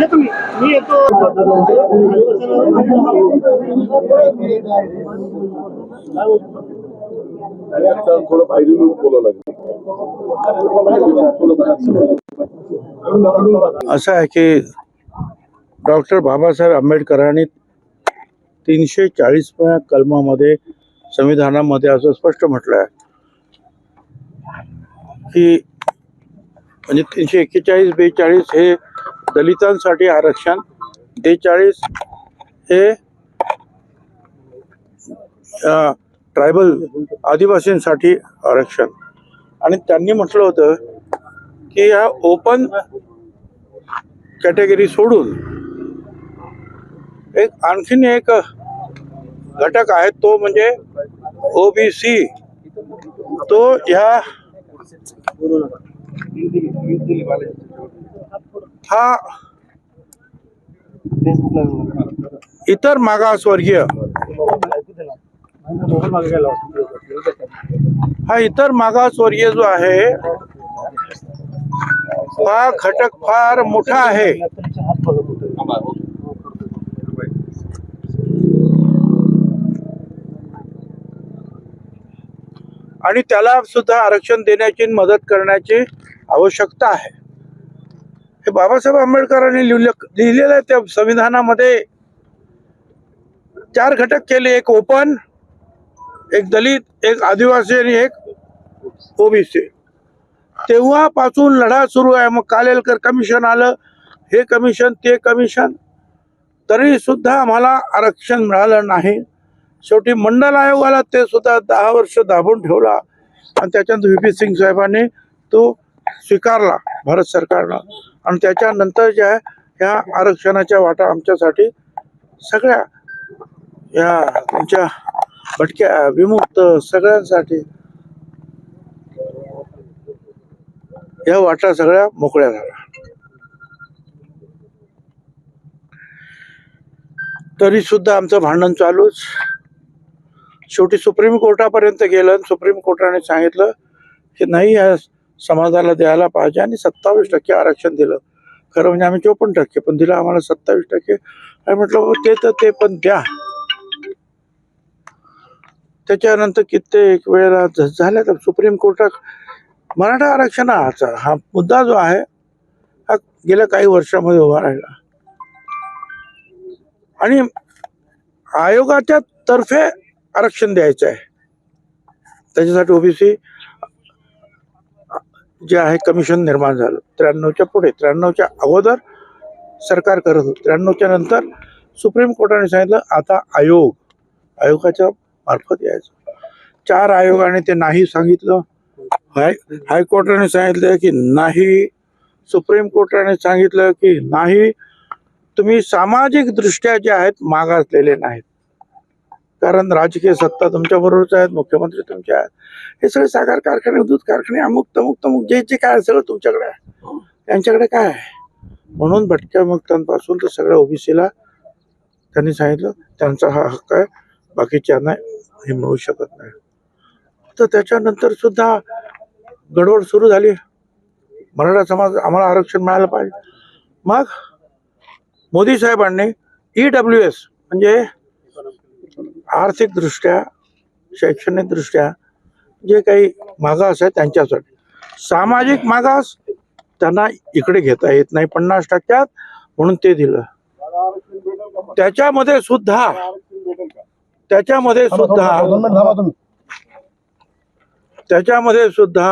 ये तुम्ही. मी येतो. थोडं बोलावं लागेल असं आहे की डॉक्टर बाबासाहेब आंबेडकरांनी तीनशे चाळीसव्या कलमामध्ये संविधानामध्ये असं स्पष्ट म्हटलं आहे. की म्हणजे तीनशे एक्केचाळीस बेचाळीस हे दलितांसाठी आरक्षण बेचाळीस हे ट्रायबल आदिवासींसाठी आरक्षण. आणि त्यांनी म्हटलं होतं की ह्या ओपन कॅटेगरी सोडून एक आणखीन एक घटक आहे तो म्हणजे ओबीसी. तो ह्या हा. इतर मागासवर्गीय. हा इतर मागासवर्गीय जो आहे हा घटक फार मोठा आहे. आणि त्याला सुद्धा आरक्षण देण्याची मदत करण्याची आवश्यकता आहे. हे बाबासाहेब आंबेडकरांनी लिहिले लिहिलेलं आहे त्या संविधानामध्ये. चार घटक केले एक ओपन एक दलित एक आदिवासी आणि एक ओबीसी. तेव्हापासून लढा सुरू आहे. मग कालेलकर कमिशन आलं. हे कमिशन ते कमिशन तरी सुद्धा आम्हाला आरक्षण मिळालं नाही. शेवटी मंडल आयोगाला ते सुद्धा दहा वर्ष दाबून ठेवला. आणि त्याच्यानंतर व्ही पी सिंग साहेबांनी तो स्वीकारला भारत सरकारनं. आणि त्याच्यानंतर ज्या ह्या आरक्षणाच्या वाटा आमच्यासाठी सगळ्या या तुमच्या भटक्या विमुक्त सगळ्यांसाठी या वाटा सगळ्या मोकळ्या झाल्या. तरी सुद्धा आमचं भांडण चालूच. शेवटी सुप्रीम कोर्टापर्यंत गेलं आणि सुप्रीम कोर्टाने सांगितलं की नाही या समाजाला द्यायला पाहिजे आणि सत्तावीस टक्के आरक्षण दिलं. खरं म्हणजे आम्ही चोपन्न टक्के पण दिलं आम्हाला सत्तावीस टक्के. आणि म्हटलं हो, ते तर ते पण द्या. त्याच्यानंतर कित्येक वेळेला झाल्या तर सुप्रीम कोर्टात मराठा आरक्षणाचा हा मुद्दा जो आहे हा गेल्या काही वर्षामध्ये उभा राहिला. आणि आयोगाच्या तर्फे आरक्षण द्यायचं आहे. त्याच्यासाठी ओबीसी जे आहे कमिशन निर्माण झालं. त्र्याण्णवच्या पुढे त्र्याण्णवच्या अगोदर सरकार करत होतं. त्र्याण्णवच्या नंतर सुप्रीम कोर्टाने सांगितलं आता आयोग आयोगाच्या मार्फत यायचं. चार आयोगाने ते नाही सांगितलं. हाय हायकोर्टाने सांगितलं की नाही. सुप्रीम कोर्टाने सांगितलं की नाही. तुम्ही सामाजिक दृष्ट्या जे आहेत मागासलेले नाहीत. कारण राजकीय सत्ता तुमच्या बरोबरच आहेत मुख्यमंत्री तुमचे आहेत. हे सगळे साखर कारखाने दूध कारखाने अमुक तमुक तमुक जे जे काय सगळं तुमच्याकडे आहे. त्यांच्याकडे काय आहे? म्हणून भटक्या मुक्तांपासून तर सगळ्या ओबीसीला त्यांनी सांगितलं त्यांचा हा हक्क आहे बाकीच्यांना हे मिळू शकत नाही. तर त्याच्यानंतर सुद्धा गडबड सुरू झाली. मराठा समाज आम्हाला आरक्षण मिळालं पाहिजे. मग मोदी साहेबांनी ई डब्ल्यू एस म्हणजे आर्थिकदृष्ट्या शैक्षणिकदृष्ट्या जे काही मागास आहे त्यांच्यासाठी. सामाजिक मागास त्यांना इकडे घेता येत नाही. पन्नास टक्क्यात म्हणून ते दिलं. त्याच्यामध्ये सुद्धा त्याच्यामध्ये सुद्धा त्याच्यामध्ये सुद्धा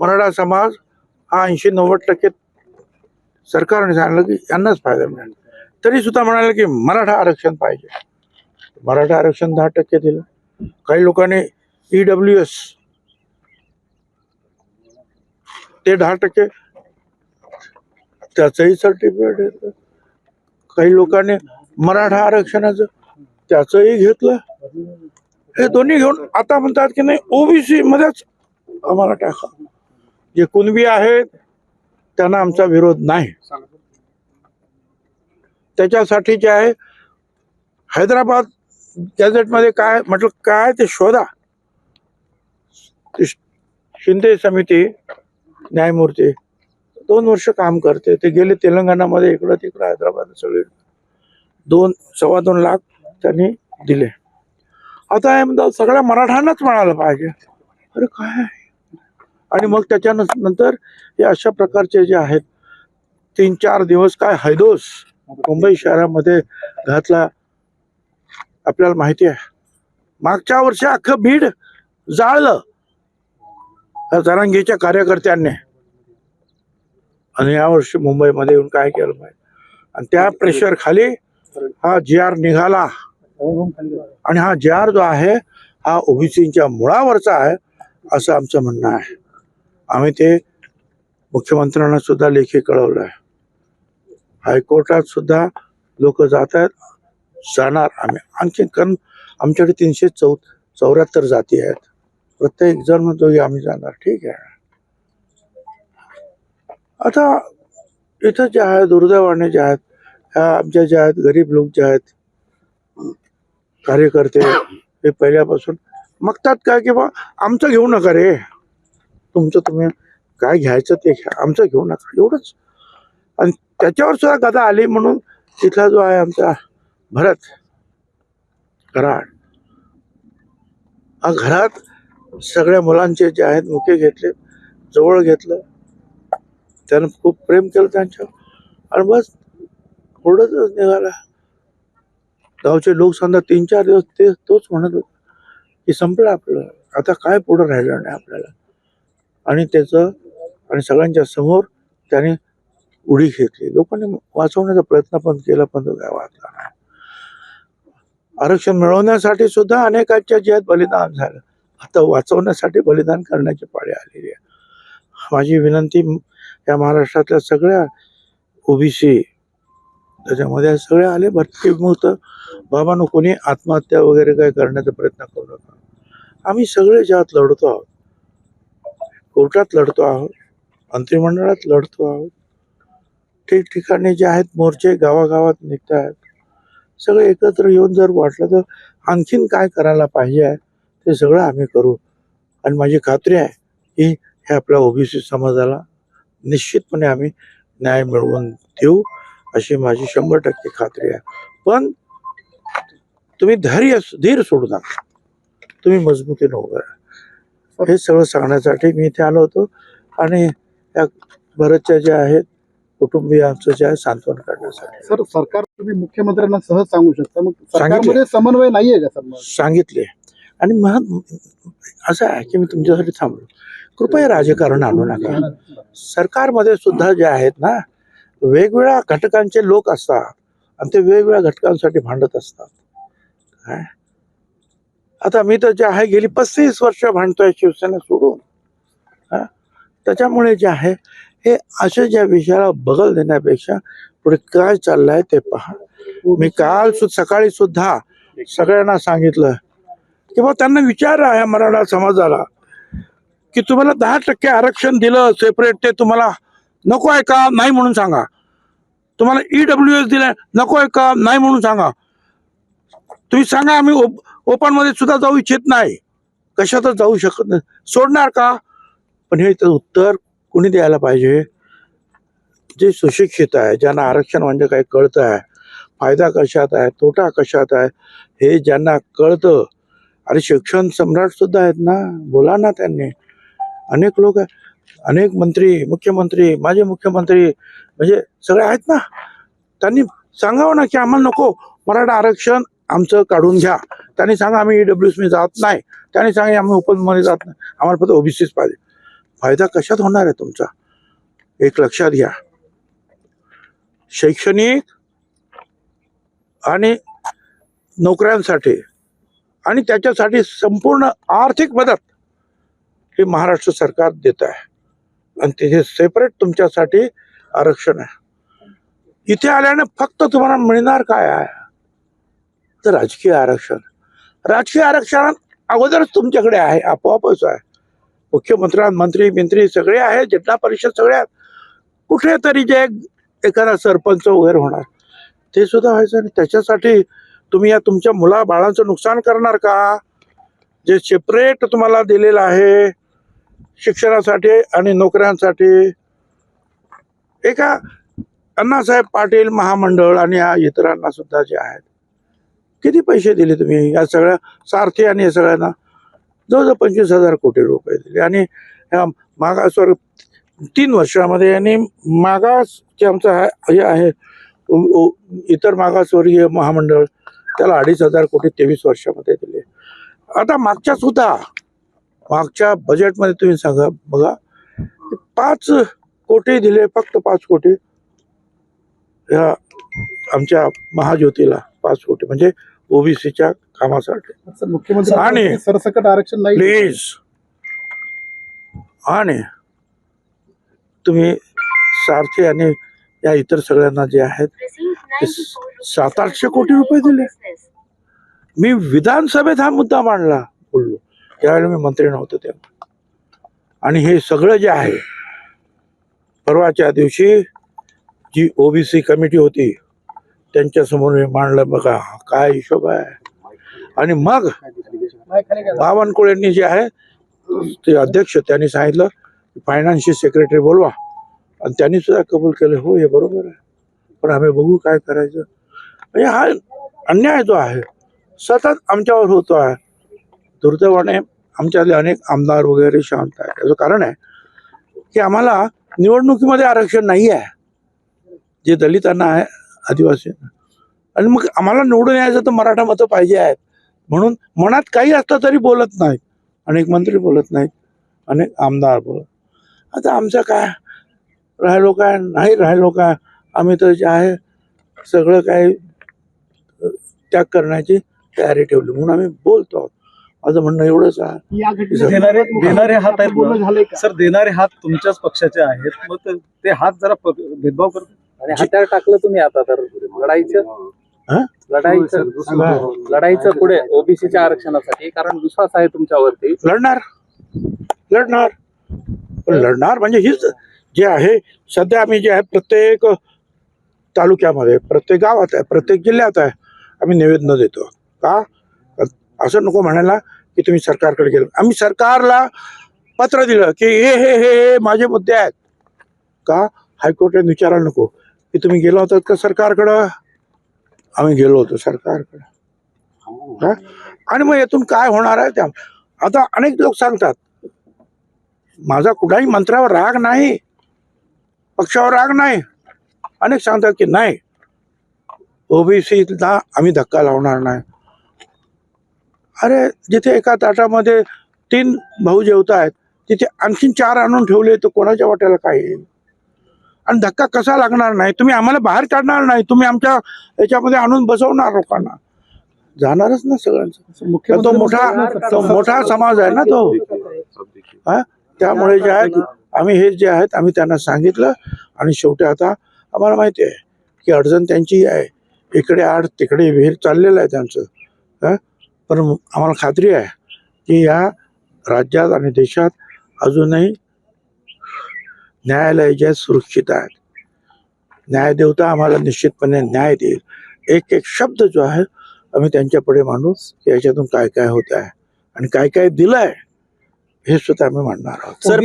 मराठा समाज हा ऐंशी नव्वद टक्के सरकारने सांगितलं की यांनाच फायदा मिळेल. तरी सुद्धा म्हणाले की मराठा आरक्षण पाहिजे. मराठा आरक्षण दहा टक्के दिलं. काही लोकांनी ई डब्ल्यू एस ते दहा टक्के त्याचंही सर्टिफिकेट घेतलं. काही लोकांनी मराठा आरक्षणाचं त्याचंही घेतलं. हे दोन्ही घेऊन आता म्हणतात की नाही ओबीसी मध्येच आम्हाला टाका. जे कुणबी आहेत त्यांना आमचा विरोध नाही. त्याच्यासाठी जे आहे हैदराबाद गॅझेटमध्ये काय म्हटलं काय ते शोधा. शिंदे समिती न्यायमूर्ती दोन वर्ष काम करते. ते गेले तेलंगणामध्ये इकडं तिकडं हैदराबाद सगळे. दोन सव्वा दोन लाख त्यांनी दिले. आता हे म्हणतात सगळ्या मराठ्यांनाच म्हणायला पाहिजे. अरे काय आणि मग त्याच्यानंतर हे अशा प्रकारचे जे आहेत तीन चार दिवस काय हैदोस मुंबई शहरामध्ये घातला. आपल्याला माहिती आहे. मागच्या वर्षी अख्खं बीड जाळलं. या जरांगीच्या कार्यकर्त्यांनी. आणि यावर्षी मुंबईमध्ये येऊन काय केलं पाहिजे आणि त्या प्रेशर खाली हा जी आर निघाला. आणि हा जी आर जो आहे हा ओबीसीच्या मुळावरचा आहे असं आमचं म्हणणं आहे. आम्ही ते मुख्यमंत्र्यांना सुद्धा लेखी कळवलं आहे हायकोर्टात सुद्धा लोक जात आहेत जाणार आम्ही. आणखी कारण आमच्याकडे तीनशे चौ चौऱ्याहत्तर जाती आहेत. प्रत्येक जण म्हणतो की आम्ही जाणार. ठीक आहे. आता इथं जे आहे दुर्दैवाने जे आहेत ह्या आमच्या ज्या आहेत गरीब लोक जे आहेत कार्यकर्ते हे पहिल्यापासून मागतात काय की बा आमचं घेऊ नका रे. तुमचं तुम्ही काय घ्यायचं ते घ्या. आमचं घेऊ नका. एवढंच. आणि त्याच्यावर सुद्धा गदा आली म्हणून तिथला जो आहे आमचा भरत कराड. हा घरात सगळ्या मुलांचे जे आहेत मुके घेतले जवळ घेतलं. त्यानं खूप प्रेम केलं त्यांच्यावर. आणि बस ओढतच निघाला. गावचे लोक समजा तीन चार दिवस ते तोच म्हणत होता की संपलं आपलं. आता काय पुढं राहिलं नाही आपल्याला. आणि त्याचं आणि सगळ्यांच्या समोर त्याने उडी घेतली. लोकांनी वाचवण्याचा प्रयत्न पण केला पण तो काय वाचला नाही. आरक्षण मिळवण्यासाठी सुद्धा अनेकांच्या ज्यात बलिदान झालं. आता वाचवण्यासाठी बलिदान करण्याची पाळी आलेली आहे. माझी विनंती या महाराष्ट्रातल्या सगळ्या ओबीसी त्याच्यामध्ये सगळे आले भरती मुक्त बाबांनो कोणी आत्महत्या वगैरे काय करण्याचा प्रयत्न करू नका. आम्ही सगळे ज्यात लढतो आहोत कोर्टात लढतो आहोत मंत्रिमंडळात लढतो आहोत. ठिकठिकाणी जे आहेत मोर्चे गावागावात निघत आहेत सगळे एकत्र येऊन जर वाटलं तर आणखीन काय करायला पाहिजे आहे ते सगळं आम्ही करू. आणि माझी खात्री आहे की हे आपल्या ओबीसी समाजाला निश्चितपणे आम्ही न्याय मिळवून देऊ अशी माझी शंभर टक्के खात्री आहे. पण तुम्ही धैर्य धीर सोडू नका. तुम्ही मजबूतीने उभं राहा. हे सगळं सांगण्यासाठी मी इथे आलो होतो. आणि या भरतच्या ज्या आहेत कुटुंबियांचं जे आहे सांत्वन करण्यासाठी. सर सरकार तुम्ही मुख्यमंत्र्यांना सहज सांगू शकता. मग. सरकारमध्ये समन्वय नाहीये का सर? सांगितले. आणि मग असं आहे की मी तुमच्यासाठी थांबलो. कृपया राजकारण आणू नका. सरकारमध्ये सुद्धा जे आहेत ना वेगवेगळ्या घटकांचे लोक असतात. आणि ते वेगवेगळ्या घटकांसाठी भांडत असतात. काय? आता मी तर जे आहे गेली पस्तीस वर्ष भांडतोय शिवसेना सोडून. हा? त्याच्यामुळे जे आहे हे अशा ज्या विषयाला बगल देण्यापेक्षा पुढे काय चाललंय ते पहा. मी काल सु सकाळी सुद्धा सगळ्यांना सांगितलं की बा त्यांना विचार आहे मराठा समाजाला की तुम्हाला दहा टक्के आरक्षण दिलं सेपरेट ते तुम्हाला नको आहे का? नाही म्हणून सांगा. तुम्हाला ईडब्ल्यू एस दिलं नको आहे का? नाही म्हणून सांगा. तुम्ही सांगा आम्ही ओपनमध्ये सुद्धा जाऊ इच्छित नाही. कशातच जाऊ शकत नाही. सोडणार का? पण हे तर उत्तर कुणी द्यायला पाहिजे? जे सुशिक्षित आहे ज्यांना आरक्षण म्हणजे काय कळतं आहे फायदा कशात आहे तोटा कशात आहे हे ज्यांना कळतं अरे शिक्षण सम्राटसुद्धा आहेत ना? बोला ना त्यांनी. अनेक लोक अनेक मंत्री मुख्यमंत्री माझे मुख्यमंत्री म्हणजे सगळे आहेत ना? त्यांनी सांगावं ना की आम्हाला नको मराठा आरक्षण आमचं काढून घ्या. त्यांनी सांगा आम्ही ईडब्ल्यू मी जात नाही. त्यांनी सांगा आम्ही ओपनमध्ये जात नाही. आम्हाला फक्त ओबीसीच पाहिजे. फायदा कशात होणार आहे तुमचा? एक लक्षात घ्या. शैक्षणिक आणि नोकऱ्यांसाठी आणि त्याच्यासाठी संपूर्ण आर्थिक मदत हे महाराष्ट्र सरकार देत आहे. आणि तिथे सेपरेट तुमच्यासाठी आरक्षण आहे. इथे आल्याने फक्त तुम्हाला मिळणार काय आहे? तर राजकीय आरक्षण. राजकीय आरक्षण अगोदरच तुमच्याकडे आहे आपोआपच आहे. मुख्यमंत्र्या मंत्री मंत्री सगळे आहेत जिल्हा परिषद सगळ्यात कुठेतरी जे एखादा सरपंच वगैरे होणार ते सुद्धा व्हायचं आणि त्याच्यासाठी तुम्ही या तुमच्या मुला बाळांचं नुकसान करणार का? जे सेपरेट तुम्हाला दिलेलं आहे शिक्षणासाठी आणि नोकऱ्यांसाठी. एका अण्णासाहेब पाटील महामंडळ आणि या इतरांना सुद्धा जे आहेत किती पैसे दिले तुम्ही या सगळ्या सारथी आणि या सगळ्यांना? जवळजवळ पंचवीस हजार कोटी रुपये दिले. आणि ह्या मागासवर तीन वर्षामध्ये आणि मागास जे आमचं आहे हे आहे उ- इतर मागासवर्गीय महामंडळ त्याला अडीच हजार कोटी तेवीस वर्षामध्ये दिले. आता मागच्या सुद्धा मागच्या बजेटमध्ये तुम्ही सांगा बघा पाच कोटी दिले फक्त पाच कोटी. ह्या आमच्या महाज्योतीला पाच कोटी. म्हणजे ओबीसीच्या कामासाठी. सर मुख्यमंत्री आणि- सरसकट आरक्षण नाही प्लीज. आणि तुम्ही सारथी आणि या इतर सगळ्यांना जे आहेत ते सात आठशे कोटी रुपये दिले. मी विधानसभेत हा मुद्दा मांडला बोललो. त्यावेळेला मी मंत्री नव्हतो तेव्हा. आणि हे सगळं जे आहे परवाच्या दिवशी जी ओबीसी कमिटी होती त्यांच्यासमोर मी मांडलं बघा काय हिशोब आहे. आणि मग बावनकुळेंनी जे आहे ते अध्यक्ष त्यांनी सांगितलं फायनान्शियल सेक्रेटरी बोलवा. आणि त्यांनी सुद्धा कबूल केलं हो हे बरोबर आहे. पण आम्ही बघू काय करायचं. म्हणजे हा अन्याय जो आहे सतत आमच्यावर होतो आहे. दुर्दैवाने आमच्यातले अनेक आमदार वगैरे शांत आहेत. त्याचं कारण आहे की आम्हाला निवडणुकीमध्ये आरक्षण नाही आहे. जे दलितांना आहे आदिवासींना. आणि मग आम्हाला निवडून यायचं तर मराठा मतं पाहिजे आहेत. म्हणून मनात काही असलं तरी बोलत नाहीत अनेक मंत्री बोलत नाहीत. अनेक आमदार बोलत आता आमचं काय? राहिलो काय? नाही राहिलो काय? आम्ही तर जे आहे सगळं काय त्याग करण्याची तयारी ठेवली. म्हणून आम्ही बोलतो. आहोत माझं म्हणणं एवढंच आहे. देणारे देणारे हात आहेत सर देणारे हात तुमच्याच पक्षाचे आहेत. मग ते- हात जरा भेदभाव करतात आणि हत्यार टाकलं तुम्ही आता तर. लढाईचं? लढाईचं लढाईचं पुढे ओबीसीच्या आरक्षणासाठी कारण विश्वास आहे तुमच्यावरती लढणार. लढणार. लढणार म्हणजे हीच जे आहे सध्या आम्ही जे आहे प्रत्येक तालुक्यामध्ये प्रत्येक गावात आहे प्रत्येक जिल्ह्यात आहे आम्ही निवेदन देतो. का? असं नको म्हणायला की तुम्ही सरकारकडे गेलो. आम्ही सरकारला पत्र दिलं की हे हे हे हे माझे मुद्दे आहेत. का? हायकोर्टाने विचारायला नको. की तुम्ही गेला होतात का सरकारकडं? आम्ही गेलो होतो सरकारकडं. आणि मग यातून काय होणार आहे त्या आता अनेक लोक सांगतात माझा कुठलाही मंत्र्यावर राग नाही पक्षावर राग नाही. अनेक सांगतात की नाही ओबीसीला आम्ही धक्का लावणार नाही. अरे जिथे एका ताटामध्ये तीन भाऊ जेवत आहेत तिथे आणखीन चार आणून ठेवले तर कोणाच्या वाट्याला काय येईल आणि धक्का कसा लागणार नाही? तुम्ही आम्हाला बाहेर काढणार नाही. तुम्ही आमच्या याच्यामध्ये आणून बसवणार लोकांना. जाणारच ना सगळ्यांचं. तो मोठा तो मोठा समाज आहे ना तो. हा? त्यामुळे जे आहे आम्ही हे जे आहेत आम्ही त्यांना सांगितलं. आणि शेवटी आता आम्हाला माहिती आहे की अडचण त्यांची आहे. इकडे आड तिकडे विहीर चाललेलं आहे त्यांचं. हा? पण आम्हाला खात्री आहे की या राज्यात आणि देशात अजूनही न्यायालय जे आहेत सुरक्षित आहेत न्यायदेवता आम्हाला निश्चितपणे न्याय देईल एक एक शब्द जो आहे आम्ही त्यांच्यापुढे मांडू की याच्यातून काय काय होत आहे आणि काय काय दिलंय हे सुद्धा आम्ही मांडणार आहोत सर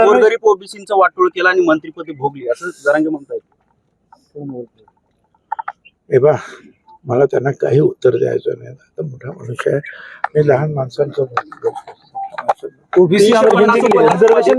गोरगरीब ओबीसींचं वाटोळ केलं आणि मंत्रिपदी भोगली असं जरांगे म्हणतायत हे बा मला त्यांना काही उत्तर द्यायचं नाही आता मोठा मनुष्य आहे मी लहान माणसांचं ओबीसी रिझर्वेशन